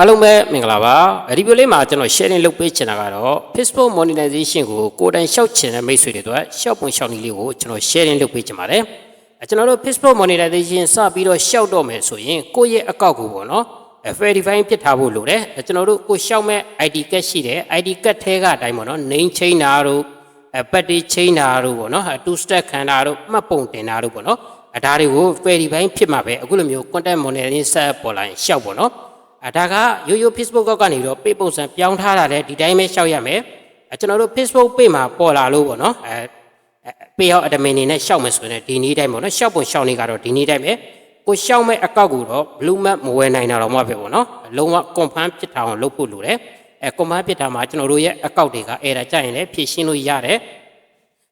အားလုံးပဲမင်္ဂလာပါဒီဗီဒီယိုလေးမှာကျွန်တော် sharing လုပ်ပေးချင်တာကတော့ Facebook monetization ကိုကိုယ်တိုင်ရှောက်ချင်တဲ့မိတ်ဆွေတွေအတွက်ရှောက်ပုံရှောက်နည်းလေးကိုကျွန်တော် sharing လုပ်ပေးချင်ပါတယ်အဲကျွန်တော်တို့ Facebook monetization စပြီးတော့ရှောက်တော့မယ်ဆိုရင်ကိုယ့်ရဲ့အကောင့်ကိုပေါ့နော်အဲ verify ဖြစ်ထားဖို့လိုတယ်အဲကျွန်တော်တို့ကိုရှောက်မဲ့ ID card ရှိတယ် ID card ထဲကအတိုင်းပေါ့နော် name chain တာတို့အဲပတ်တီချိန်တာတို့ပေါ့နော် two step ခံတာတို့မှတ်ပုံတင်တာတို့ပေါ့နော်အဲဒါတွေကို verify ဖြစ်မှာပဲအခုလိုမျိုး content monetization ဆက်ပေါ်လာရင်ရှောက်ပေါ့နော် အဲဒါကရိုးရိုး Facebook ကောက်ကနေတော့ page ပုံစံပြောင်းထားတာလည်းဒီတိုင်းပဲရှောက်ရမယ်အဲကျွန်တော်တို့ Facebook page မှာပေါ်လာလို့ပေါ့နော်အဲပေရောက် admin နေနဲ့ရှောက်မယ်ဆိုရင်ဒီနေ့တိုင်းပေါ့နော်ရှောက်ပုံရှောက်နေကတော့ဒီနေ့တိုင်းပဲကိုရှောက်မဲ့အကောက်ကိုတော့ blue map မဝယ်နိုင်တာတော့မှပဲပေါ့နော်အလုံးဝ confirm ဖြစ်တာအောင်လုပ်ဖို့လိုတယ်အဲ confirm ဖြစ်တာမှာကျွန်တော်တို့ရဲ့အကောက်တွေက error ကြရင်လည်းဖြည့်ရှင်းလို့ရတယ်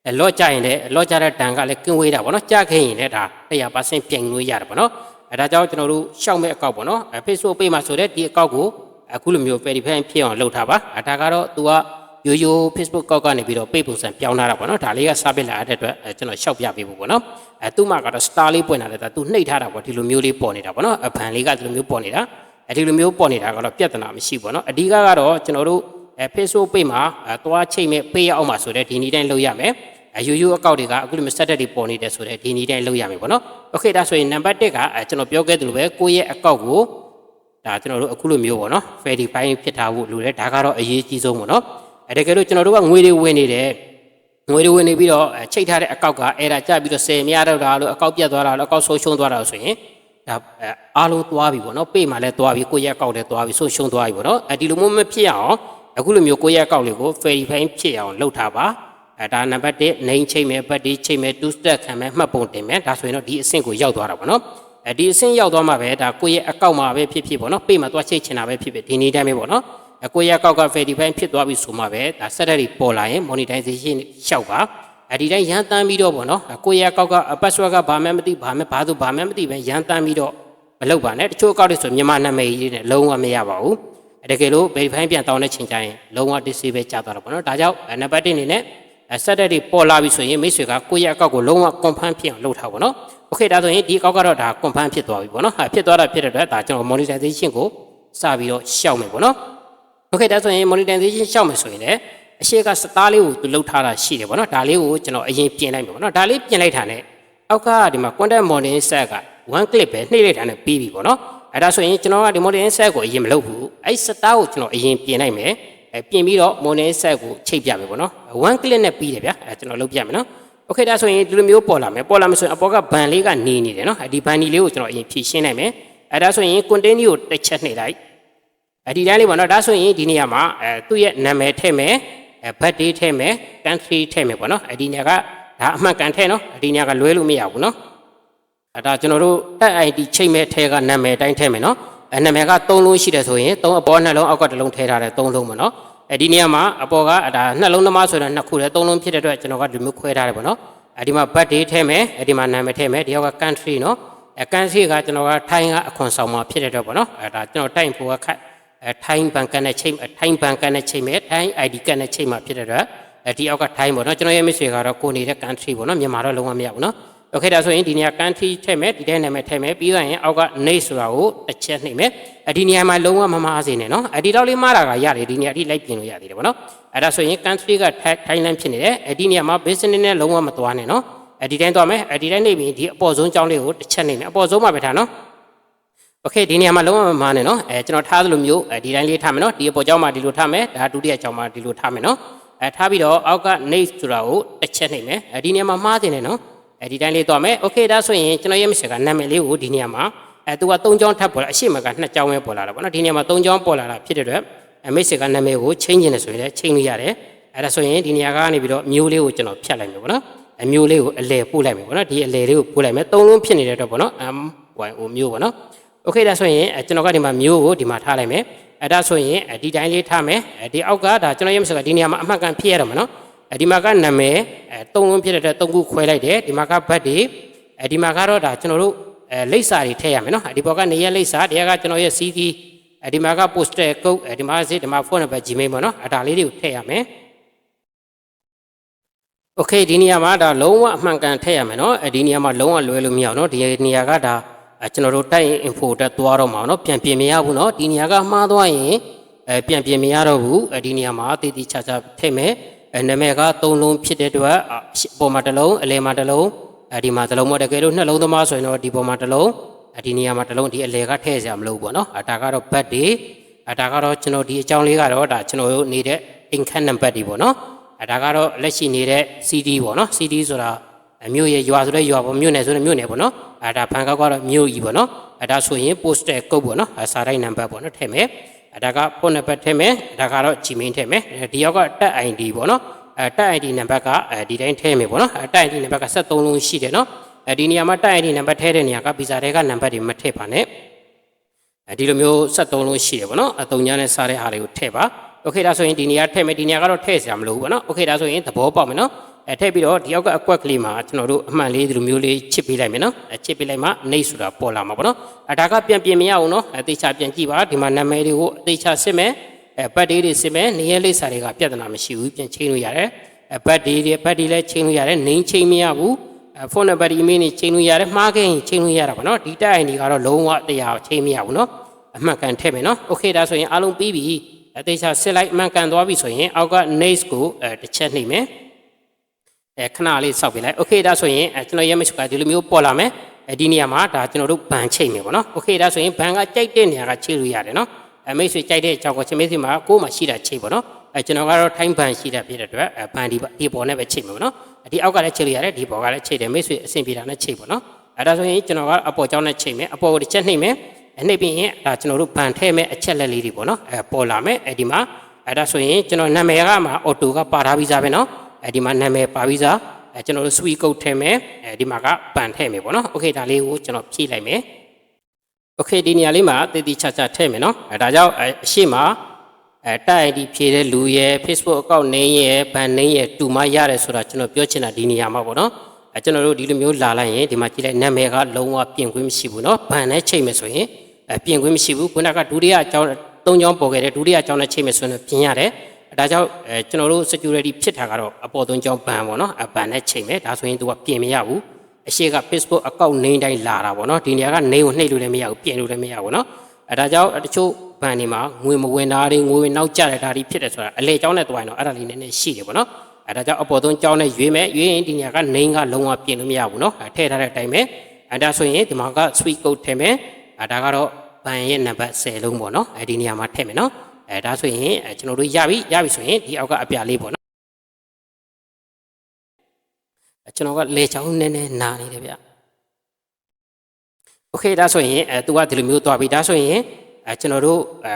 အလော့ကြရင်လည်းအလော့ကြတဲ့တန်ကလည်းကင်းဝေးတာပေါ့နော်ကြားခဲ့ရင်လည်းဒါ100%ပြင်လို့ရတယ်ပေါ့နော် အဲဒါကြောင့်ကျွန်တော်တို့ရှောက်မဲ့အကောက်ပေါ့နော်အဲ Facebook page မှာဆိုတဲ့ဒီအကောက်ကိုအခုလိုမျိုး verify ဖြစ်အောင်လုပ်ထားပါအဲဒါကတော့ तू ကရိုးရိုး Facebook ကောက်ကနေပြီးတော့ page ပုံစံပြောင်းလာတာပေါ့နော်ဒါလေးကစပစ်လာတဲ့အတွက်အဲကျွန်တော်ရှောက်ပြပေးဖို့ပေါ့နော်အဲသူ့မှာကတော့ star လေးပွင့်လာတယ်ဒါ तू နှိပ်ထားတာပေါ့ဒီလိုမျိုးလေးပေါ်နေတာပေါ့နော်အဖန်လေးကဒီလိုမျိုးပေါ်နေတာအဲဒီလိုမျိုးပေါ်နေတာကတော့ပြဿနာမရှိဘူးပေါ့နော်အဓိကကတော့ကျွန်တော်တို့အဲ Facebook page မှာအဲသွားချိန်မဲ့ page အောက်မှာဆိုတဲ့ဒီနေ့တိုင်းလုပ်ရမယ် အယူယူအကောက်တွေကအခုလိုမျိုး set တွေပေါ်နေတယ်ဆိုတော့ဒီနေ့တိုင်းလုပ်ရမယ်ပေါ့နော်။ Okay ဒါဆိုရင် number 1ကအဲကျွန်တော်ပြောခဲ့သလိုပဲကိုယ့်ရဲ့အကောက်ကိုဒါကျွန်တော်တို့အခုလိုမျိုးပေါ့နော် verify ဖြစ်ထားဖို့လိုတယ်ဒါကတော့အရေးကြီးဆုံးပေါ့နော်။အဲတကယ်လို့ကျွန်တော်တို့ကငွေတွေဝင်နေတယ်ငွေတွေဝင်နေပြီးတော့အဲချိတ်ထားတဲ့အကောက်က error ကျပြီးတော့10မရတော့တာလို့အကောက်ပြတ်သွားတာလို့အကောက်ဆုံးရှုံးသွားတာလို့ဆိုရင်ဒါအဲအားလုံးသွားပြီပေါ့နော်ပေ့မှာလည်းသွားပြီကိုယ့်ရဲ့အကောက်လည်းသွားပြီဆုံးရှုံးသွားပြီပေါ့နော်အဲဒီလိုမျိုးမဖြစ်အောင်အခုလိုမျိုးကိုယ့်ရဲ့အကောက်လေးကို verify ဖြစ်အောင်လုပ်ထားပါ အဲဒါနံပါတ်1 name ချိန်မယ် body ချိန်မယ် two step ခံမယ်မှတ်ပုံတင်မယ်ဒါဆိုရင်တော့ဒီအဆင့်ကိုရောက်သွားတာပေါ့နော်အဲဒီအဆင့်ရောက်သွားမှပဲဒါကိုယ့်ရဲ့အကောက်မှာပဲဖြစ်ဖြစ်ပေါ့နော်ပေ့မှာသွားချိတ်ချင်တာပဲဖြစ်ဖြစ်ဒီနေ့တိုင်းပဲပေါ့နော်အကိုယ့်ရဲ့အကောက်က verify ဖြစ်သွားပြီဆိုမှပဲဒါ set တွေပေါ်လာရင် monetization ရှောက်ပါအဲဒီတိုင်းရန်တမ်းပြီးတော့ပေါ့နော်ကိုယ့်ရဲ့အကောက်က password ကဘာမှမသိဘာမှဘာလို့ဘာမှမသိပဲရန်တမ်းပြီးတော့မလုပ်ပါနဲ့တချို့အကောက်တွေဆိုမြန်မာနာမည်ကြီးနဲ့လုံးဝမရပါဘူးတကယ်လို့ verify ပြန်တောင်းတဲ့ချိန်ကျရင်လုံးဝ disable ကျသွားတာပေါ့နော်ဒါကြောင့်နံပါတ်1အနေနဲ့ ဆက်တဲ့တွေပေါ်လာပြီဆိုရင်မိတ်ဆွေကကိုယ့်ရဲ့အကောက်ကိုလုံးဝ confirm ဖြစ်အောင်လုပ်ထားပါတော့။ Okay ဒါဆိုရင်ဒီအကောက်ကတော့ဒါ confirm ဖြစ်သွားပြီပေါ့နော်။ဟာဖြစ်သွားတာဖြစ်တဲ့အတွက်ဒါကျွန်တော် monetization ကိုစပြီးတော့ရှောက်မယ်ပေါ့နော်။ Okay ဒါဆိုရင် monetization ရှောက်မယ်ဆိုရင်လည်းအရှိကစသားလေးကိုသူလှုပ်ထားတာရှိတယ်ပေါ့နော်။ဒါလေးကိုကျွန်တော်အရင်ပြင်လိုက်မယ်ပေါ့နော်။ဒါလေးပြင်လိုက်တာနဲ့အောက်ကဒီမှာ content monitoring set က one click ပဲနှိပ်လိုက်တာနဲ့ပြီးပြီပေါ့နော်။အဲဒါဆိုရင်ကျွန်တော်ကဒီ monitoring set ကိုအရင်မလုပ်ဘူး။အဲ့စသားကိုကျွန်တော်အရင်ပြင်လိုက်မယ်။ အဲပြင်ပြီးတော့ monitoring set ကိုချိတ်ပြမယ်ပေါ့နော်။ one click နဲ့ပြီးတယ်ဗျာ။အဲကျွန်တော်လုပ်ပြမယ်နော်။ Okay ဒါဆိုရင်ဒီလိုမျိုးပေါ်လာမယ်ပေါ်လာမယ်ဆိုရင်အပေါ်ကဘန်လေးကနေနေတယ်နော်ဒီဘန်ဒီလေးကိုကျွန်တော်အရင်ဖြည့်ရှင်းနိုင်မယ်အဲဒါဆိုရင် content ကိုတစ်ချက်နှိပ်လိုက်အဲဒီတိုင်းလေးပေါ့နော်ဒါဆိုရင်ဒီနေရာမှာအဲသူ့ရဲ့နာမည်ထည့်မယ်အဲ birthday ထည့်မယ် country ထည့်မယ်ပေါ့နော်အဲဒီနေရာကဒါအမှန်ကန်ထည့်နော်ဒီနေရာကလွဲလို့မရဘူးနော်အဲဒါကျွန်တော်တို့ ID ချိန်မဲ့ထဲကနာမည်တိုင်းထည့်မယ်နော် အဲနာမည်က3လုံးရှိတယ်ဆိုရင်3အပေါ်နှလုံးအောက်ကတစ်လုံးထည့်ထားတယ်3လုံးပေါ့နော်အဲဒီနေရာမှာအပေါ်ကဒါနှလုံးသမားဆိုတော့နှစ်ခုလဲ3လုံးဖြစ်တဲ့အတွက်ကျွန်တော်ကဒီမျိုးခွဲထားတယ်ပေါ့နော်အဲဒီမှာ birthday ထည့်မယ်အဲဒီမှာနာမည်ထည့်မယ်ဒီရောက်က country နော်အဲ country ကကျွန်တော်ကထိုင်းကအခွန်ဆောင်မှာဖြစ်တဲ့အတွက်ပေါ့နော်အဲဒါကျွန်တော်တိုင်းဖို့ကခက်အဲထိုင်းဘန်ကန်နဲ့ချိန်ထိုင်းဘန်ကန်နဲ့ချိန်မယ်ထိုင်း ID ကတ်နဲ့ချိန်မှာဖြစ်တဲ့အတွက်အဲဒီအောက်ကထိုင်းပေါ့နော်ကျွန်တော်ရဲ့မိတ်ဆွေကတော့ကိုနေတဲ့ country ပေါ့နော်မြန်မာတော့လုံးဝမရဘူးနော် Okay ဒါဆိုရင်ဒီနေရာ country ထည့်မယ်ဒီတဲ့နာမည်ထည့်မယ်ပြီးတော့ရင်အောက်က name ဆိုတာကိုတစ်ချက်နှိပ်မယ်အဲဒီနေရာမှာလုံးဝမမားစေနဲ့နော်အဲဒီတော့လေးမားတာကရတယ်ဒီနေရာအထိလိုက်ပြင်လို့ရသေးတယ်ပေါ့နော်အဲဒါဆိုရင် country က Thailand ဖြစ်နေတယ်အဲဒီနေရာမှာ business နဲ့လုံးဝမသွားနဲ့နော်အဲဒီတိုင်းသွားမယ်အဲဒီတိုင်းနှိပ်ပြီးဒီအပေါ်ဆုံးကြောင်းလေးကိုတစ်ချက်နှိပ်မယ်အပေါ်ဆုံးမှာပဲထားနော် Okay ဒီနေရာမှာလုံးဝမမားနဲ့နော်အဲကျွန်တော်ထားသလိုမျိုးအဲဒီတိုင်းလေးထားမယ်နော်ဒီအပေါ်ကြောင်းမှာဒီလိုထားမယ်ဒါဒုတိယကြောင်းမှာဒီလိုထားမယ်နော်အဲထားပြီးတော့အောက်က name ဆိုတာကိုတစ်ချက်နှိပ်မယ်အဲဒီနေရာမှာမှားတင်တယ်နော် အဲဒီတိုင်းလေးသွားမယ်။ Okay ဒါဆိုရင်ကျွန်တော်ရဲ့မစ်ဆာကနာမည်လေးကိုဒီနေရာမှာအဲသူက၃ချောင်းထပ်ပေါ်လာအရှိမက2ချောင်းပဲပေါ်လာတာပေါ့နော်ဒီနေရာမှာ၃ချောင်းပေါ်လာတာဖြစ်တဲ့အတွက်အမစ်ဆာကနာမည်ကိုချိန်ကျင်တယ်ဆိုရင်လည်းချိန်လို့ရတယ်။အဲဒါဆိုရင်ဒီနေရာကနေပြီးတော့မျိုးလေးကိုကျွန်တော်ဖြတ်လိုက်မယ်ပေါ့နော်။အမျိုးလေးကိုအလဲပို့လိုက်မယ်ပေါ့နော်ဒီအလဲလေးကိုပို့လိုက်မယ်၃လုံးဖြစ်နေတဲ့အတွက်ပေါ့နော် M Y O မျိုးပေါ့နော်။ Okay ဒါဆိုရင်ကျွန်တော်ကဒီမှာမျိုးကိုဒီမှာထားလိုက်မယ်။အဲဒါဆိုရင်ဒီတိုင်းလေးထားမယ်။ဒီအောက်ကဒါကျွန်တော်ရဲ့မစ်ဆာကဒီနေရာမှာအမှတ်ကန်ဖြစ်ရတော့မှာနော်။အဲ ဒီမှာကနာမည်အဲ၃လုံးဖြစ်တဲ့အတွက်၃ခုခွဲလိုက်တယ်ဒီမှာကဘတ်တွေအဲဒီမှာကတော့ဒါကျွန်တော်တို့အဲလိပ်စာတွေထည့်ရမယ်နော်ဒီဘောကနေရလိပ်စာတရားကကျွန်တော်ရဲ့စီးသီးအဲဒီမှာက poster code ဒီမှာစစ်ဒီမှာ phone number gmail ပေါ့နော်အဲဒါလေးတွေကိုထည့်ရမယ် okay ဒီနေရာမှာဒါလုံးဝအမှန်ကန်ထည့်ရမယ်နော်အဲဒီနေရာမှာလုံးဝလွဲလို့မရအောင်နော်ဒီနေရာကဒါကျွန်တော်တို့တိုက် info တက်သွားတော့မှာနော်ပြန်ပြင်မရဘူးနော်ဒီနေရာကမှားသွားရင်အဲပြန်ပြင်မရတော့ဘူးအဲဒီနေရာမှာတည်တည်ချာချာထည့်မယ် နာမည်က၃လုံးဖြစ်တဲ့အတွက်ပေါ်မှာတစ်လုံးအလယ်မှာတစ်လုံးအဲဒီမှာတစ်လုံးမတကယ်လို့နှစ်လုံးသမားဆိုရင်တော့ဒီပေါ်မှာတစ်လုံးဒီနေရာမှာတစ်လုံးဒီအလယ်ကထည့်စရာမလိုဘူးပေါ့နော်ဒါကတော့ဘတ်တွေဒါကတော့ကျွန်တော်ဒီအကြောင်းလေးကတော့ဒါကျွန်တော်တို့နေတဲ့အိမ်ခန့်နံပါတ်တွေပေါ့နော်ဒါကတော့လက်ရှိနေတဲ့ CD ပေါ့နော် CD ဆိုတာမြို့ရဲ့ရွာဆိုတဲ့ရွာပေါ့မြို့နယ်ဆိုတဲ့မြို့နယ်ပေါ့နော်အဲဒါဖန်ကောက်ကတော့မြို့ကြီးပေါ့နော်အဲဒါဆိုရင် poster ကုတ်ပေါ့နော်စာတိုင်းနံပါတ်ပေါ့နော်ထည့်မယ် အဲဒါကဖုန်းနံပါတ်ထည့်မယ်ဒါကတော့ Gmail ထည့်မယ်ဒီရောက်ကတက် ID ပေါ့နော်အဲတက် ID နံပါတ်ကအဲဒီတိုင်းထည့်မယ်ပေါ့နော်အဲတက် ID နံပါတ်က73လုံးရှိတယ်နော်အဲဒီနေရာမှာတက် ID နံပါတ်ထည့်တဲ့နေရာကဗီဇာတွေကနံပါတ်တွေမထည့်ပါနဲ့အဲဒီလိုမျိုး73လုံးရှိတယ်ပေါ့နော်အတုံညာနဲ့စားတဲ့အားတွေကိုထည့်ပါโอเคဒါဆိုရင်ဒီနေရာထည့်မယ်ဒီနေရာကတော့ထည့်စရာမလိုဘူးပေါ့နော်โอเคဒါဆိုရင်သဘောပေါက်မယ်နော် အဲထည့်ပြီးတော့ဒီအောက်ကအကွက်ကလေးမှာကျွန်တော်တို့အမှန်လေးဒီလိုမျိုးလေးချစ်ပေးလိုက်မယ်နော်အဲချစ်ပေးလိုက်မှနှိပ်ဆိုတာပေါ်လာမှာပေါ့နော်အဲဒါကပြန်ပြင်မရအောင်နော်အဲတေချာပြန်ကြည့်ပါဒီမှာနာမည်တွေကိုအသေးချာစစ်မယ်အဲဘတ်ဒေးတွေစစ်မယ်နေရဲလေးစာတွေကပြဿနာမရှိဘူးပြန်ချိန်လို့ရတယ်အဲဘတ်ဒေးတွေဘတ်ဒေးလည်းချိန်လို့ရတယ်နေချိန်မရဘူးအဲဖုန်းနံပါတ်ဒီမင်းနေချိန်လို့ရတယ်မှားခဲ့ရင်ချိန်လို့ရတာပေါ့နော်ဒီတိုင်ဒီကတော့လုံးဝတရားချိန်မရဘူးနော်အမှန်ကန်ထည့်မယ်နော်โอเคဒါဆိုရင်အားလုံးပြီးပြီအသေးချာစစ်လိုက်အမှန်ကန်သွားပြီဆိုရင်အောက်က next ကိုအဲတစ်ချက်နှိပ်မယ် အဲခဏလေးစောက်ပြလိုက်โอเคဒါဆိုရင်အဲကျွန်တော်ရဲမရှိကဒီလိုမျိုးပေါ်လာမယ်အဲဒီနေရာမှာဒါကျွန်တော်တို့ဘန်ချိတ်မယ်ပေါ့နော်โอเคဒါဆိုရင်ဘန်ကကြိုက်တဲ့နေရာကချိတ်လို့ရတယ်နော်အဲမိတ်ဆွေကြိုက်တဲ့အကြောင်းကိုချင်းမိတ်ဆွေမှာကိုယ်မှာရှိတာချိတ်ပေါ့နော်အဲကျွန်တော်ကတော့ထိုင်းဘန်ရှိတာဖြစ်တဲ့အတွက်အဲဘန်ဒီဒီပေါ်နဲ့ပဲချိတ်မယ်ပေါ့နော်ဒီအောက်ကလည်းချိတ်လို့ရတယ်ဒီပေါ်ကလည်းချိတ်တယ်မိတ်ဆွေအဆင်ပြေတာနဲ့ချိတ်ပေါ့နော်အဲဒါဆိုရင်ကျွန်တော်ကအပေါ်ကြောင်းနဲ့ချိတ်မယ်အပေါ်ကိုတစ်ချက်နှိပ်မယ်အဲနှိပ်ပြီးရင်ဒါကျွန်တော်တို့ဘန်ထဲမဲ့အချက်လက်လေးတွေပေါ့နော်အဲပေါ်လာမယ်အဲဒီမှာအဲဒါဆိုရင်ကျွန်တော်နာမည်ကမှာအော်တိုကပါထားပြီးသားပဲနော် အဲဒီမှာနာမည်ပါပြီးသား အဲကျွန်တော်တို့ sweet code ထည့်မယ်အဲဒီမှာကပန်ထည့်မယ်ပေါ့နော်โอเคဒါလေးကိုကျွန်တော်ဖြည့်လိုက်မယ်โอเคဒီနေရာလေးမှာတည်တည်ချာချာထည့်မယ်နော်အဲဒါကြောင့်အဲအရှိမအဲတိုက် ID ဖြည့်တဲ့လူရဲ့ Facebook account name ရဲ့ဘန် name ရဲ့တူမရတယ်ဆိုတာကျွန်တော်ပြောချင်တာဒီနေရာမှာပေါ့နော်အဲကျွန်တော်တို့ဒီလိုမျိုးလာလိုက်ရင်ဒီမှာကြည့်လိုက်နာမည်ကလုံးဝပြင်ခွင့်မရှိဘူးနော်ဘန်နဲ့ချိန်မယ်ဆိုရင်အဲပြင်ခွင့်မရှိဘူးခုနကဒုတိယအကြောင်းသုံးကြောင်းပေါ်ခဲ့တဲ့ဒုတိယအကြောင်းနဲ့ချိန်မယ်ဆိုရင်ပြင်ရတယ် ဒါကြောင့်အဲကျွန်တော်တို့ security ဖြစ်တာကတော့အပေါ်သွင်းကြောင်းဘန်ပေါ့နော်အဘန်နဲ့ချိန်မယ်ဒါဆိုရင်သူကပြင်မရဘူးအရှိက Facebook account name တိုင်းလာတာပေါ့နော်ဒီနေရာက name ကိုနှိပ်လို့လည်းမရဘူးပြင်လို့လည်းမရဘူးနော်အဲဒါကြောင့်တချို့ဘန်တွေမှာငွေမဝင်တာတွေငွေဝင်နောက်ကျတဲ့ဒါတွေဖြစ်တယ်ဆိုတာအလေကြောင်းနဲ့တွိုင်းတော့အဲ့ဒါလေးနည်းနည်းရှိတယ်ပေါ့နော်အဲဒါကြောင့်အပေါ်သွင်းကြောင်းနဲ့ရွေးမယ်ရွေးရင်ဒီနေရာက name ကလုံးဝပြင်လို့မရဘူးနော်အဲထည့်ထားတဲ့အတိုင်းပဲအဲဒါဆိုရင်ဒီမှာက sweet code ထည့်မယ်အဲဒါကတော့ဘန်ရဲ့နံပါတ်10လုံးပေါ့နော်အဲဒီနေရာမှာထည့်မယ်နော် အဲဒါဆိုရင်အဲကျွန်တော်တို့ရပြီရပြီဆိုရင်ဒီအောက်ကအပြလေးပေါ့နော်အဲကျွန်တော်ကလေချောင်းနည်းနည်းနာနေတယ်ဗျโอเคဒါဆိုရင်အဲ तू ကဒီလိုမျိုးသွားပြီဒါဆိုရင်အဲကျွန်တော်တို့အဲ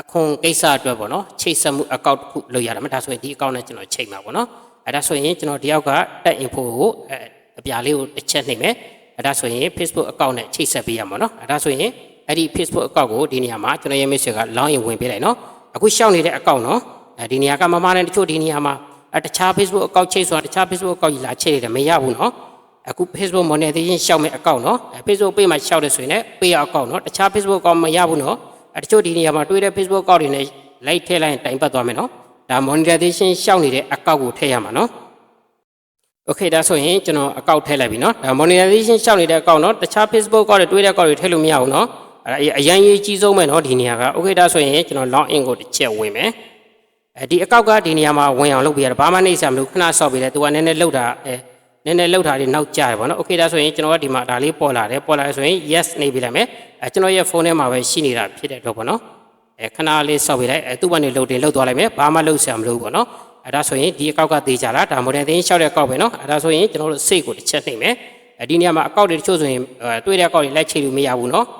အခွန်ကိစ္စအတွက်ပေါ့နော်ချိတ်ဆက်မှုအကောင့်တစ်ခုလုပ်ရတာမှာဒါဆိုရင်ဒီအကောင့်နဲ့ကျွန်တော်ချိန်မှာပေါ့နော်အဲဒါဆိုရင်ကျွန်တော်ဒီအောက်ကတက် info ကိုအဲအပြလေးကိုတစ်ချက်နှိပ်မယ်အဲဒါဆိုရင် Facebook အကောင့်နဲ့ချိတ်ဆက်ပေးရမှာနော်အဲဒါဆိုရင် အဲ့ဒီ Facebook account ကိုဒီနေရာမှာကျွန်တော်ရဲ့ message က login ရင်ဝင်ပေးလိုက်နော်အခုရှောက်နေတဲ့ account နော်အဲဒီနေရာကမမနဲ့တချို့ဒီနေရာမှာအတခြား Facebook account ချိတ်ဆိုတာတခြား Facebook account ကြီးလာချိတ်ရတယ်မရဘူးနော်အခု Facebook monetization ရှောက်မဲ့ account နော် Facebook page မှာရှောက်တယ်ဆိုရင်လည်း pay account နော်တခြား Facebook account မရဘူးနော်အတချို့ဒီနေရာမှာတွေ့တဲ့ Facebook account တွေနဲ့ like ထည့်လိုက်ရင်တိုင်ပတ်သွားမယ်နော်ဒါ monetization ရှောက်နေတဲ့ account ကိုထည့်ရမှာနော် okay ဒါဆိုရင်ကျွန်တော် account ထည့်လိုက်ပြီနော်ဒါ monetization ရှောက်နေတဲ့ account နော်တခြား Facebook account တွေတွေ့တဲ့ account တွေထည့်လို့မရဘူးနော် အဲ့ဒါအရင်ရေးကြီးဆုံးပဲเนาะဒီနေရာကโอเคဒါဆိုရင်ကျွန်တော် log in ကိုတစ်ချက်ဝင်မယ်အဲဒီအကောက်ကဒီနေရာမှာဝင်အောင်လုပ်ပြရတယ်ဘာမှနှိမ့်ဆံမလို့ခဏဆော့ပြီးလဲသူကနည်းနည်းလှုပ်တာအဲနည်းနည်းလှုပ်တာတွေနောက်ကျတယ်ဗောနော်โอเคဒါဆိုရင်ကျွန်တော်ကဒီမှာဒါလေးပေါ်လာတယ်ပေါ်လာတယ်ဆိုရင် yes နေပြလိုက်မယ်အဲကျွန်တော်ရဲ့ဖုန်းထဲမှာပဲရှိနေတာဖြစ်တဲ့တော့ဗောနော်အဲခဏလေးဆော့ပြီးလိုက်အဲသူ့ဘက်နေလှုပ်တင်လှုပ်သွားလိုက်မယ်ဘာမှလှုပ်ဆံမလို့ဗောနော်အဲဒါဆိုရင်ဒီအကောက်ကသေးကြလားဒါ model သိင်းလျှောက်တဲ့အကောက်ပဲနော်အဲဒါဆိုရင်ကျွန်တော်တို့စိတ်ကိုတစ်ချက်နှိမ့်မယ်အဲဒီနေရာမှာအကောက်တွေတချို့ဆိုရင်အဲတွေ့တဲ့အကောက်တွေလိုက်ချိတ်လို့မရဘူးနော်အဲ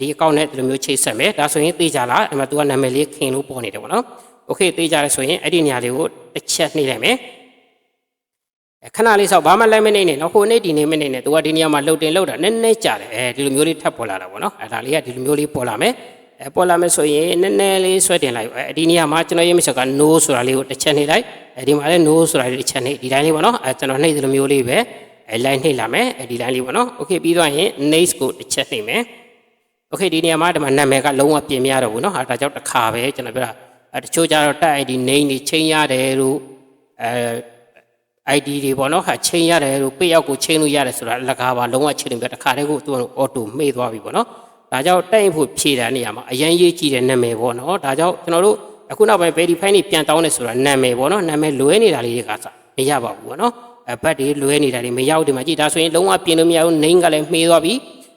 ဒီအကောက်နဲ့ဒီလိုမျိုးချိတ်ဆက်မယ်ဒါဆိုရင်သေးကြလားအဲ့မှာ तू ကနာမည်လေးခင်လို့ပေါ်နေတယ်ဗောနော်โอเคသေးကြတယ်ဆိုရင်အဲ့ဒီနေရာလေးကိုတစ်ချက်နှိမ့်လိုက်မယ်အဲခဏလေးဆောက်ဘာမှလိုက်မနေနဲ့နော်ဟိုနေ့ဒီနေ့မနေနဲ့ तू ကဒီနေရာမှာလှုပ်တင်လှုပ်တာနည်းနည်းကြာတယ်အဲဒီလိုမျိုးလေးထပ်ပေါ်လာတာဗောနော်အဲဒါလေးကဒီလိုမျိုးလေးပေါ်လာမယ်အဲပေါ်လာမယ်ဆိုရင်နည်းနည်းလေးဆွဲတင်လိုက်အဲဒီနေရာမှာကျွန်တော်ရေးမချက်က no ဆိုတာလေးကိုတစ်ချက်နှိမ့်လိုက်အဲဒီမှာလည်း no ဆိုတာလေးတစ်ချက်နှိမ့်ဒီတိုင်းလေးဗောနော်အဲကျွန်တော်နှိမ့်ဒီလိုမျိုးလေးပဲအဲ line နှိမ့်လာမယ်အဲဒီ line လေးဗောနော်โอเคပြီးသွားရင် next ကိုတစ်ချက်နှိမ့်မယ် โอเคဒီနေရာမှာဒီမှာနာမည်ကလုံးဝပြင်မရတော့ဘူးเนาะအဲဒါကြောင့်တစ်ခါပဲကျွန်တော်ပြောတာအဲတချို့ကျတော့တက် ID name တွေချိန်ရတယ်လို့အဲ ID တွေပေါ့နော်ဟာချိန်ရတယ်လို့ပေးရောက်ကိုချိန်လို့ရတယ်ဆိုတာအလကားပါလုံးဝချိန်လို့ပြတခါတည်းကိုသူကအော်တိုမေ့သွားပြီပေါ့နော်ဒါကြောင့်တိုက်ရင်ဖို့ဖြည့်တာနေရာမှာအရန်ရေးကြည့်တဲ့နာမည်ပေါ့နော်ဒါကြောင့်ကျွန်တော်တို့အခုနောက်ပိုင်း verify နေပြန်တောင်းနေဆိုတာနာမည်ပေါ့နော်နာမည်လွဲနေတာလေးတွေကစမရပါဘူးပေါ့နော်အဘတ်တွေလွဲနေတာတွေမရောက်ဒီမှာကြည့်ဒါဆိုရင်လုံးဝပြင်လို့မရဘူး name ကလည်းမှေးသွားပြီ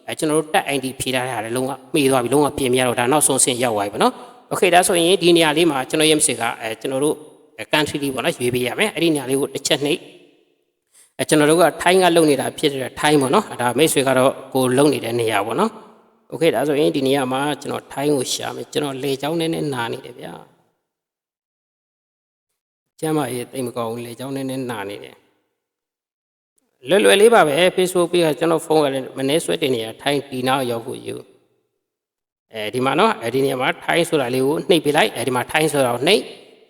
အဲကျွန်တော်တို့တက် ID ဖြည့်ထားတာလည်းလုံးဝမှေးသွားပြီလုံးဝပြင်မရတော့ဒါနောက်ဆုံးဆင့်ရောက်သွားပြီပေါ့နော်โอเคဒါဆိုရင်ဒီနေရာလေးမှာကျွန်တော်ရဲ့မစစ်ကအဲကျွန်တော်တို့ country လေးပေါ့နော်ရွေးပေးရမယ်အဲ့ဒီနေရာလေးကိုတစ်ချက်နှိပ်အဲကျွန်တော်တို့ကထိုင်းကလုံနေတာဖြစ်တဲ့ထိုင်းပေါ့နော်အဲဒါမိတ်ဆွေကတော့ကိုလုံနေတဲ့နေရာပေါ့နော်โอเคဒါဆိုရင်ဒီနေရာမှာကျွန်တော်ထိုင်းကိုရှာမယ်ကျွန်တော်လေချောင်းနဲ့နဲ့နာနေတယ်ဗျာကျမ်းမရေးတိတ်မကောင်းဘူးလေချောင်းနဲ့နဲ့နာနေတယ် လွယ်လွယ်လေးပါပဲ Facebook ပြီးကကျွန်တော်ဖုန်းကလည်းမနေ့ဆွဲတင်နေရထိုင်းဒီနာရောက်ဖို့ယူအဲဒီမှာနော်အဲဒီနေရာမှာထိုင်းဆိုတာလေးကိုနှိပ်ပြလိုက်အဲဒီမှာထိုင်းဆိုတာကိုနှိပ်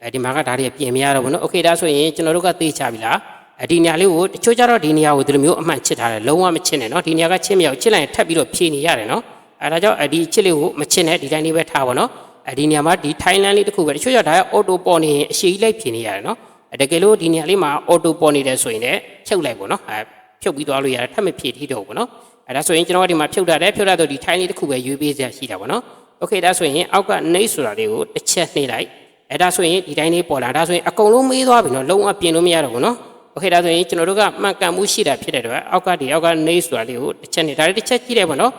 အဲဒီမှာကဒါတွေပြင်မရတော့ဘူးနော်โอเคဒါဆိုရင်ကျွန်တော်တို့ကသိချပြီလားအဲဒီနေရာလေးကိုတချို့ကြတော့ဒီနေရာကိုဒီလိုမျိုးအမှန်ချစ်ထားတယ်လုံးဝမချစ်နဲ့နော်ဒီနေရာကချစ်မရအောင်ချစ်လိုက်ရင်ထပ်ပြီးတော့ဖြည့်နေရတယ်နော်အဲဒါကြောင့်အဲဒီချစ်လေးကိုမချစ်နဲ့ဒီတိုင်းလေးပဲထားပါနော်အဲဒီနေရာမှာဒီထိုင်းလန်လေးတစ်ခုပဲတချို့ကြဒါကအော်တိုပေါ်နေရင်အရှိကြီးလိုက်ဖြည့်နေရတယ်နော် တကယ်လို့ဒီနေရာလေးမှာအော်တိုပေါ်နေတယ်ဆိုရင်လည်းဖြုတ်လိုက်ပေါ့နော်အဲဖြုတ်ပြီးသွားလို့ရတယ်ထပ်မဖြည့်ထီးတော့ဘူးပေါ့နော်အဲဒါဆိုရင်ကျွန်တော်ကဒီမှာဖြုတ်ထားတယ်ဖြုတ်ထားတော့ဒီထိုင်းလေးတစ်ခုပဲရွေးပေးစရာရှိတာပေါ့နော်โอเคဒါဆိုရင်အောက်ကနှိပ်ဆိုတာလေးကိုတစ်ချက်နှိပ်လိုက်အဲဒါဆိုရင်ဒီတိုင်းလေးပေါ်လာဒါဆိုရင်အကုန်လုံးမေးသွားပြီနော်လုံးဝပြင်လို့မရတော့ဘူးနော်โอเคဒါဆိုရင်ကျွန်တော်တို့ကမှန်ကန်မှုရှိတာဖြစ်တဲ့အတွက်အောက်ကဒီအောက်ကနှိပ်ဆိုတာလေးကိုတစ်ချက်နှိပ်ဒါလေးတစ်ချက်ကြည့်တယ်ပေါ့နော်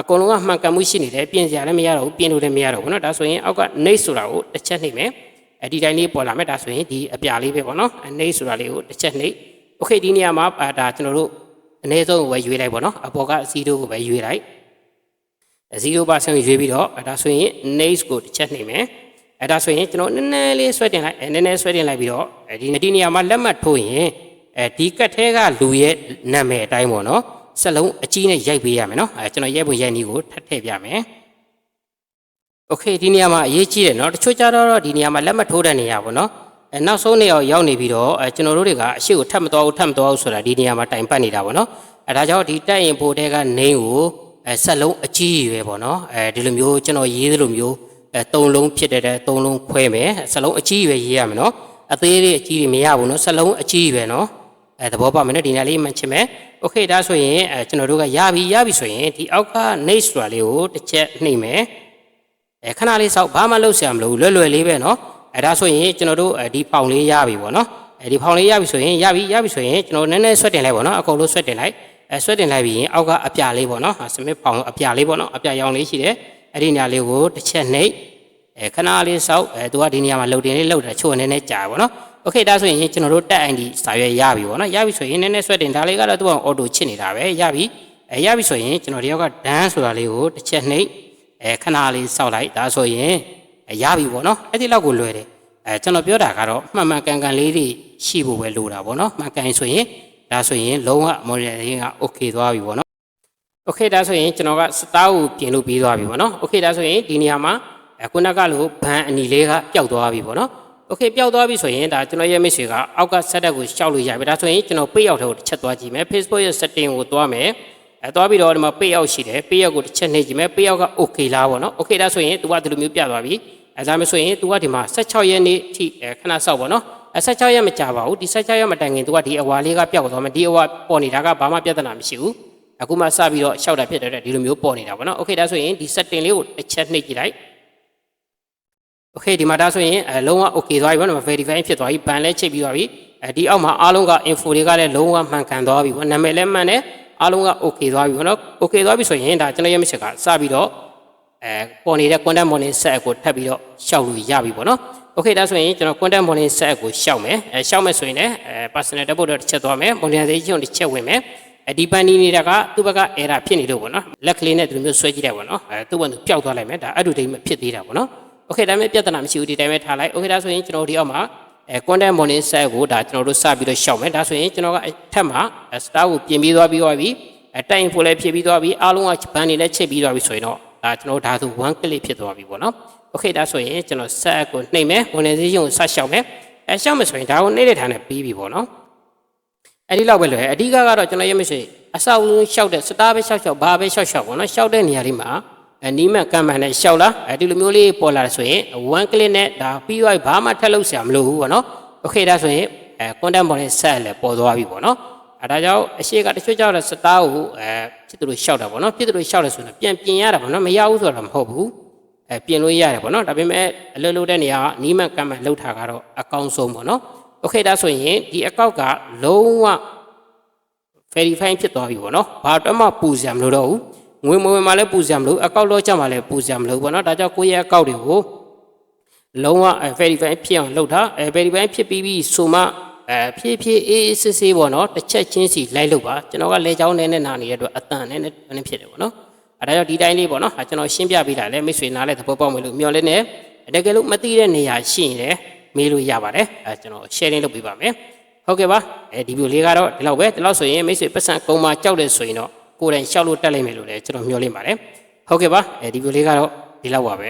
အကုန်လုံးကမှန်ကန်မှုရှိနေတယ်ပြင်စရာလည်းမရတော့ဘူးပြင်လို့လည်းမရတော့ဘူးနော်ဒါဆိုရင်အောက်ကနှိပ်ဆိုတာကိုတစ်ချက်နှိပ်မယ် အဲဒီတိုင်းလေးပေါ်လာမယ်ဒါဆိုရင်ဒီအပြာလေးပဲပေါ့နော်နှိပ်ဆိုတာလေးကိုတစ်ချက်နှိပ်โอเคဒီနေရာမှာဒါကျွန်တော်တို့အနည်းဆုံးကိုပဲရွေးလိုက်ပေါ့နော်အပေါ်က0ကိုပဲရွေးလိုက်0%ရွေးပြီးတော့ဒါဆိုရင် names ကိုတစ်ချက်နှိပ်မယ်အဲဒါဆိုရင်ကျွန်တော်နည်းနည်းလေးဆွဲတင်လိုက်အဲနည်းနည်းဆွဲတင်လိုက်ပြီးတော့အဲဒီဒီနေရာမှာလက်မှတ်ထိုးရင်အဲဒီကတ်ထဲကလူရဲ့နာမည်အတိုင်းပေါ့နော်စက်လုံးအကြီးနဲ့ရိုက်ပေးရမယ်နော်အဲကျွန်တော်ရိုက်ဖို့ရိုက်နည်းကိုထပ်ထည့်ပြမယ် โอเคဒီနေရာမှာအရေးကြီးတယ်เนาะတချို့ကြတော့ဒီနေရာမှာလက်မှတ်ထိုးတဲ့နေရာပေါ့နော်အဲနောက်ဆုံးနေရာကိုရောက်နေပြီးတော့အဲကျွန်တော်တို့တွေကအရှိကိုထပ်မတော်ဘူးထပ်မတော်ဘူးဆိုတာဒီနေရာမှာတိုင်ပတ်နေတာပေါ့နော်အဲဒါကြောင့်ဒီတက်ရင်ပိုတဲ့ကနေကိုအဲဆက်လုံးအကြီးကြီးပဲပေါ့နော်အဲဒီလိုမျိုးကျွန်တော်ရေးသလိုမျိုးအဲသုံးလုံးဖြစ်တဲ့တဲ့သုံးလုံးခွဲမယ်ဆက်လုံးအကြီးကြီးပဲရေးရမယ်နော်အသေးလေးအကြီးကြီးမရဘူးနော်ဆက်လုံးအကြီးကြီးပဲနော်အဲသဘောပေါက်မယ်နော်ဒီနေရာလေးမှန်ချင်မယ်โอเคဒါဆိုရင်အဲကျွန်တော်တို့ကရပြီရပြီဆိုရင်ဒီအောက်က next ဆိုတာလေးကိုတစ်ချက်နှိပ်မယ် အဲခဏလေးစောက်ဘာမှလုပ်ဆရာမလိုဘူးလွယ်လွယ်လေးပဲနော်အဲဒါဆိုရင်ကျွန်တော်တို့ဒီဖောင်လေးရပြီပေါ့နော်အဲဒီဖောင်လေးရပြီဆိုရင်ရပြီရပြီဆိုရင်ကျွန်တော်နည်းနည်းဆွတ်တင်လိုက်ပေါ့နော်အကုန်လုံးဆွတ်တင်လိုက်အဲဆွတ်တင်လိုက်ပြီးရင်အောက်ကအပြာလေးပေါ့နော်စမစ်ဖောင်အပြာလေးပေါ့နော်အပြာရောင်လေးရှိတယ်အဲ့ဒီနေရာလေးကိုတစ်ချက်နှိပ်အဲခဏလေးစောက်အဲသူကဒီနေရာမှာလှုပ်တင်လေးလှုပ်တယ်ချို့နည်းနည်းကြာပေါ့နော်โอเคဒါဆိုရင်ကျွန်တော်တို့တက် ID စာရွက်ရပြီပေါ့နော်ရပြီဆိုရင်နည်းနည်းဆွတ်တင်ဒါလေးကတော့သူကအော်တိုချစ်နေတာပဲရပြီအဲရပြီဆိုရင်ကျွန်တော်ဒီယောက်ကဒန်းဆိုတာလေးကိုတစ်ချက်နှိပ် အဲခဏလေးစောက်လိုက်ဒါဆိုရင်ရပြီပေါ့နော်အဲ့ဒီလောက်ကိုလွယ်တယ်အဲကျွန်တော်ပြောတာကတော့မှန်မှန်ကန်ကန်လေးတွေရှိဖို့ပဲလိုတာပေါ့နော်မှန်ကန်ဆိုရင်ဒါဆိုရင်လုံးဝ model ရင်းက okay သွားပြီပေါ့နော် okay ဒါဆိုရင်ကျွန်တော်က star ကိုပြင်လို့ပြီးသွားပြီပေါ့နော် okay ဒါဆိုရင်ဒီနေရာမှာအခုနကလို့ဘန်အနီလေးကပျောက်သွားပြီပေါ့နော် okay ပျောက်သွားပြီဆိုရင်ဒါကျွန်တော်ရဲ့မိတ်ဆွေကအောက်က setup ကိုရှောက်လို့ရပြီဒါဆိုရင်ကျွန်တော် pay out ထဲကိုတစ်ချက်သွားကြည့်မယ် Facebook ရဲ့ setting ကိုသွားမယ် အဲသွားပြီးတော့ဒီမှာ pay out ရှိတယ် pay out ကိုတစ်ချက်နှိပ်ကြည့်မယ် pay out က okay လားပေါ့နော် okay ဒါဆိုရင် तू ကဒီလိုမျိုးပြသွားပြီအဲဒါမှဆိုရင် तू ကဒီမှာ16ရက်နေ့ထိခဏစောက်ပေါ့နော်အဲ16ရက်မကြာပါဘူးဒီ16ရက်မတိုင်ခင် तू ကဒီအဝါလေးကပျောက်သွားမယ်ဒီအဝါပေါ်နေတာကဘာမှပြဿနာမရှိဘူးအခုမှစပြီးတော့ရှောက်တာဖြစ်တဲ့အတွက်ဒီလိုမျိုးပေါ်နေတာပေါ့နော် okay ဒါဆိုရင်ဒီ setting လေးကိုတစ်ချက်နှိပ်ကြည့်လိုက် okay ဒီမှာဒါဆိုရင်အဲလုံးဝ okay သွားပြီပေါ့နော် verify ဖြစ်သွားပြီဘန်လည်းချိတ်ပြီးသွားပြီအဲဒီအောက်မှာအားလုံးက info တွေကလည်းလုံးဝမှန်ကန်သွားပြီပေါ့နာမည်လည်းမှန်တယ် အားလုံးက okay သွားပြီပေါ့နော် okay သွားပြီဆိုရင်ဒါကျွန်တော်ရဲ့မချက်ကစပြီးတော့အဲပေါ်နေတဲ့ content morning set ကိုထပ်ပြီးတော့ရှောက်လို့ရပြီပေါ့နော် okay ဒါဆိုရင်ကျွန်တော် content morning set ကိုရှောက်မယ်အဲရှောက်မယ်ဆိုရင်လည်းအဲ personal dashboard တစ်ချက်သွားမယ် monetization တစ်ချက်ဝင်မယ်အဲဒီပန်နီနေတာကသူ့ဘက်က error ဖြစ်နေလို့ပေါ့နော်လက်ကလေးနဲ့ဒီလိုမျိုးဆွဲကြည့်လိုက်ပေါ့နော်အဲသူ့ဘက်သူပျောက်သွားလိုက်မယ်ဒါအဲ့လိုတိတ်မဖြစ်သေးတာပေါ့နော် okay ဒါပေမဲ့ပြဿနာမရှိဘူးဒီတိုင်းပဲထားလိုက် okay ဒါဆိုရင်ကျွန်တော်ဒီအောက်မှာ အဲ content morning set ကိုဒါကျွန်တော်တို့စပြီးတော့ရှောက်မယ်ဒါဆိုရင်ကျွန်တော်ကအထက်မှာ star ကိုပြင်ပြီးသွားပြီးသွားပြီအဲတိုင်ဖို့လည်းဖြည့်ပြီးသွားပြီအားလုံးကဘန်နေလည်းချိတ်ပြီးသွားပြီဆိုရင်တော့ဒါကျွန်တော်ဒါဆို1 click ဖြစ်သွားပြီပေါ့နော် okay ဒါဆိုရင်ကျွန်တော် set ကိုနှိပ်မယ် monetization ကိုဆက်ရှောက်မယ်အဲရှောက်မယ်ဆိုရင်ဒါကိုနှိပ်တဲ့ထားနဲ့ပြီးပြီပေါ့နော်အဲ့ဒီလောက်ပဲလွယ်အဓိကကတော့ကျွန်တော်ရမရှိအဆောက်အဦရှောက်တဲ့ star ပဲရှောက်ရှောက်ဘာပဲရှောက်ရှောက်ပေါ့နော်ရှောက်တဲ့နေရာလေးမှာ အနီးမှန်ကမ်းမှန်နဲ့ရှောက်လာအဲဒီလိုမျိုးလေးပေါ်လာတယ်ဆိုရင်1 click နဲ့ဒါပြီးသွားပြီဘာမှထပ်လုပ်စရာမလိုဘူးပေါ့နော် okay ဒါဆိုရင် အဲ content ပေါ်နဲ့ဆက်လည်းပေါ်သွားပြီပေါ့နော်အဲဒါကြောင့်အရှိကတချို့ကြောင့်လည်းစတားကိုအဲဖြစ်သူလို့ရှောက်တာပေါ့နော်ဖြစ်သူလို့ရှောက်တယ်ဆိုရင်ပြန်ပြင်ရတာပေါ့နော်မရဘူးဆိုတာမဟုတ်ဘူးအဲပြင်လို့ရတယ်ပေါ့နော်ဒါပေမဲ့အလုပ်လုပ်တဲ့နေရာကနီးမှန်ကမ်းမှန်လှုပ်ထားကတော့အကောင်းဆုံးပေါ့နော်โอเคဒါဆိုရင်ဒီအကောက်ကလုံးဝ verify ဖြစ်သွားပြီပေါ့နော်ဘာအတွက်မှပူစရာမလိုတော့ဘူး ငွေမဝင်မှလည်းပူစရာမလိုအကောက်တော့ကြမှာလည်းပူစရာမလိုဘူးပေါ့နော်ဒါကြောင့်ကိုယ့်ရဲ့အကောက်တွေကိုလုံးဝ verify ဖြစ်အောင်လုပ်တာအဲ verify ဖြစ်ပြီးပြီဆိုမှအဲဖြည်းဖြည်းအေးအေးဆေးဆေးပေါ့နော်တစ်ချက်ချင်းစီလိုက်လုပ်ပါကျွန်တော်ကလေချောင်းနဲ့နဲ့နာနေတဲ့အတွက်အတန်နဲ့နဲ့ဖြစ်တယ်ပေါ့နော်အဲဒါကြောင့်ဒီတိုင်းလေးပေါ့နော်ဟာကျွန်တော်ရှင်းပြပေးတာလဲမိတ်ဆွေနားလဲသဘောပေါက်မယ်လို့မျှော်လင့်နေတကယ်လို့မသိတဲ့နေရာရှိရင်လည်းမေးလို့ရပါတယ်အဲကျွန်တော် sharing လုပ်ပေးပါမယ်ဟုတ်ကဲ့ပါအဲဒီဗီဒီယိုလေးကတော့ဒီလောက်ပဲဒီလောက်ဆိုရင်မိတ်ဆွေပတ်စံကုံမှာကြောက်တယ်ဆိုရင်တော့ ကိုယ်တိုင်ရှောက်လို့တက်လိုက်မယ်လို့လည်းကျွန်တော်မျှော်လင့်ပါတယ်ဟုတ်ကဲ့ပါအဲဒီဗီဒီယိုလေးကတော့ဒီလောက်ပါပဲ